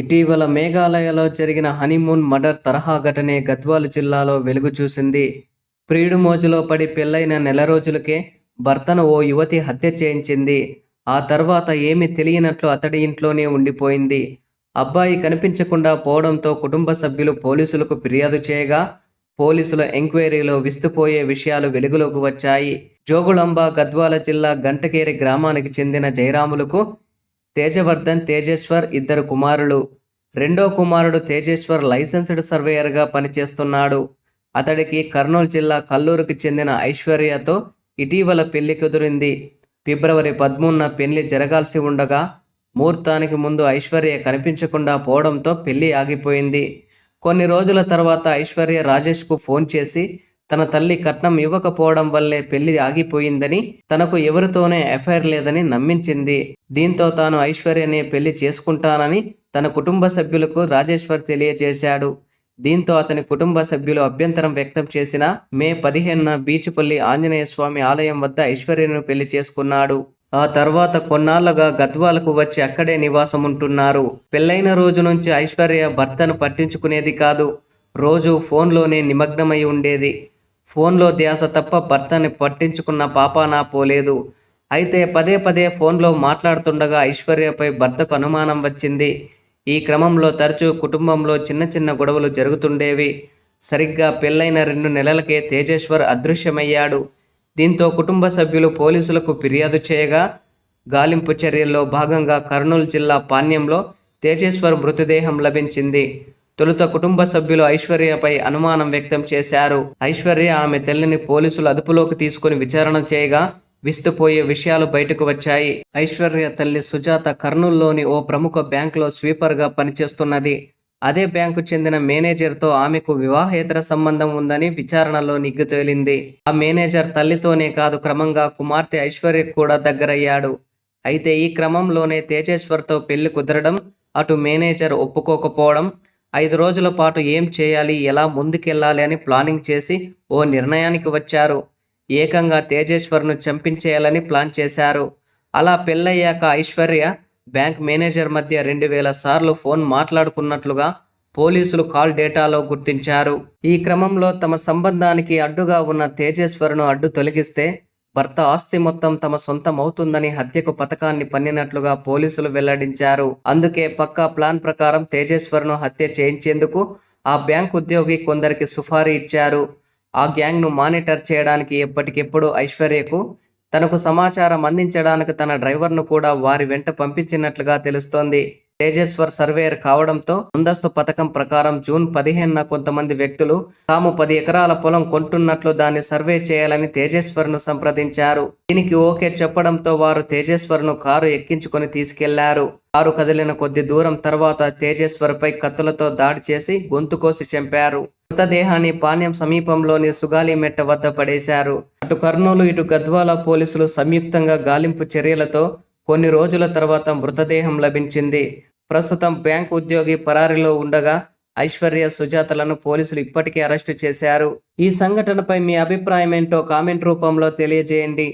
ఇటీవల మేఘాలయలో జరిగిన honeymoon murder తరహా ఘటనే గద్వాల జిల్లాలో వెలుగు చూసింది. ప్రియుడు మోజులో పడి పెళ్ళైన నెల రోజులకే భర్తను ఓ యువతి హత్య చేయించింది. ఆ తర్వాత ఏమీ తెలియనట్లు అతడి ఇంట్లోనే ఉండిపోయింది. అబ్బాయి కనిపించకుండా పోవడంతో కుటుంబ సభ్యులు పోలీసులకు ఫిర్యాదు చేయగా పోలీసుల ఎంక్వైరీలో విస్తుపోయే విషయాలు వెలుగులోకి వచ్చాయి. జోగుళంబ గద్వాల జిల్లా గంటకేరి గ్రామానికి చెందిన జయరాములకు తేజవర్ధన్ తేజేశ్వర్ ఇద్దరు కుమారులు. రెండో కుమారుడు తేజేశ్వర్ లైసెన్స్డ్ సర్వేయర్గా పనిచేస్తున్నాడు. అతడికి కర్నూలు జిల్లా కల్లూరుకు చెందిన ఐశ్వర్యతో ఇటీవల పెళ్ళి కుదిరింది. ఫిబ్రవరి పదమూడున పెళ్ళి జరగాల్సి ఉండగా ముహూర్తానికి ముందు ఐశ్వర్య కనిపించకుండా పోవడంతో పెళ్ళి ఆగిపోయింది. కొన్ని రోజుల తర్వాత ఐశ్వర్య రాజేష్కు ఫోన్ చేసి తన తల్లి కట్నం ఇవ్వకపోవడం వల్లే పెళ్ళి ఆగిపోయిందని తనకు ఎవరితోనే ఎఫైర్ లేదని నమ్మించింది. దీంతో తాను ఐశ్వర్యనే పెళ్ళి చేసుకుంటానని తన కుటుంబ సభ్యులకు రాజేశ్వర్ తెలియజేశాడు. దీంతో అతని కుటుంబ సభ్యులు అభ్యంతరం వ్యక్తం చేసిన మే పదిహేనున బీచుపల్లి ఆంజనేయ స్వామి ఆలయం వద్ద ఐశ్వర్యను పెళ్ళి చేసుకున్నాడు. ఆ తర్వాత కొన్నాళ్ళుగా గద్వాలకు వచ్చి అక్కడే నివాసం ఉంటున్నారు పెళ్ళైన రోజు నుంచి ఐశ్వర్య భర్తను పట్టించుకునేది కాదు రోజు ఫోన్లోనే నిమగ్నమై ఉండేది. ఫోన్లో ధ్యాస తప్ప భర్తని పట్టించుకున్న పాపానా పోలేదు. అయితే పదే పదే ఫోన్లో మాట్లాడుతుండగా ఐశ్వర్యపై భర్తకు అనుమానం వచ్చింది. ఈ క్రమంలో తరచూ కుటుంబంలో చిన్న చిన్న గొడవలు జరుగుతుండేవి. సరిగ్గా పెళ్ళైన రెండు నెలలకే తేజేశ్వర్ అదృశ్యమయ్యాడు. దీంతో కుటుంబ సభ్యులు పోలీసులకు ఫిర్యాదు చేయగా గాలింపు చర్యల్లో భాగంగా కర్నూలు జిల్లా పాణ్యంలో తేజేశ్వర్ మృతదేహం లభించింది. తొలుత కుటుంబ సభ్యులు ఐశ్వర్యపై అనుమానం వ్యక్తం చేశారు. ఐశ్వర్య ఆమె తల్లిని పోలీసులు అదుపులోకి తీసుకుని విచారణ చేయగా విస్తుపోయే విషయాలు బయటకు వచ్చాయి. ఐశ్వర్య తల్లి సుజాత కర్నూల్లోని ఓ ప్రముఖ బ్యాంకులో స్వీపర్గా పనిచేస్తున్నది. అదే బ్యాంకు చెందిన మేనేజర్తో ఆమెకు వివాహేతర సంబంధం ఉందని విచారణలో నిగ్గు తేలింది. ఆ మేనేజర్ తల్లితోనే కాదు క్రమంగా కుమార్తె ఐశ్వర్య కూడా దగ్గరయ్యాడు. అయితే ఈ క్రమంలోనే తేజేశ్వర్తో పెళ్ళి కుదరడం అటు మేనేజర్ ఒప్పుకోకపోవడం ఐదు రోజుల పాటు ఏం చేయాలి? ఎలా ముందుకెళ్ళాలి? అని ప్లానింగ్ చేసి ఓ నిర్ణయానికి వచ్చారు. ఏకంగా తేజేశ్వర్ను చంపించేయాలని ప్లాన్ చేశారు. అలా పెళ్ళయ్యాక ఐశ్వర్య బ్యాంక్ మేనేజర్ మధ్య రెండు వేల సార్లు ఫోన్ మాట్లాడుకున్నట్లుగా పోలీసులు కాల్ డేటాలో గుర్తించారు. ఈ క్రమంలో తమ సంబంధానికి అడ్డుగా ఉన్న తేజేశ్వర్ను అడ్డు తొలగిస్తే భర్త ఆస్తి మొత్తం తమ సొంతం అవుతుందని హత్యకు పథకాన్ని పన్నినట్లుగా పోలీసులు వెల్లడించారు. అందుకే పక్కా ప్లాన్ ప్రకారం తేజేశ్వర్ను హత్య చేయించేందుకు ఆ బ్యాంక్ ఉద్యోగి కొందరికి సుఫారీ ఇచ్చారు. ఆ గ్యాంగ్ను మానిటర్ చేయడానికి ఎప్పటికెప్పుడు ఐశ్వర్యకు తనకు సమాచారం అందించడానికి తన డ్రైవర్ను కూడా వారి వెంట పంపించినట్లుగా తెలుస్తోంది. తేజేశ్వర్ సర్వేయర్ కావడంతో ముందస్తు పథకం ప్రకారం జూన్ పదిహేనున కొంతమంది వ్యక్తులు తాము పది ఎకరాల పొలం కొంటున్నట్లు దాన్ని సర్వే చేయాలని తేజేశ్వర్ను సంప్రదించారు. దీనికి ఓకే చెప్పడంతో వారు తేజేశ్వర్ను కారు ఎక్కించుకొని తీసుకెళ్ళారు. కారు కదిలిన కొద్ది దూరం తర్వాత తేజేశ్వర్పై కత్తులతో దాడి చేసి గొంతు కోసి చంపారు. మృతదేహాన్ని పాణ్యం సమీపంలోని సుగాలి మెట్ట వద్ద పడేశారు. అటు కర్నూలు ఇటు గద్వాల పోలీసులు సంయుక్తంగా గాలింపు చర్యలతో కొన్ని రోజుల తర్వాత మృతదేహం లభించింది. ప్రస్తుతం బ్యాంక్ ఉద్యోగి పరారీలో ఉండగా ఐశ్వర్య సుజాతలను పోలీసులు ఇప్పటికే అరెస్టు చేశారు. ఈ సంఘటనపై మీ అభిప్రాయం ఏంటో కామెంట్ రూపంలో తెలియజేయండి.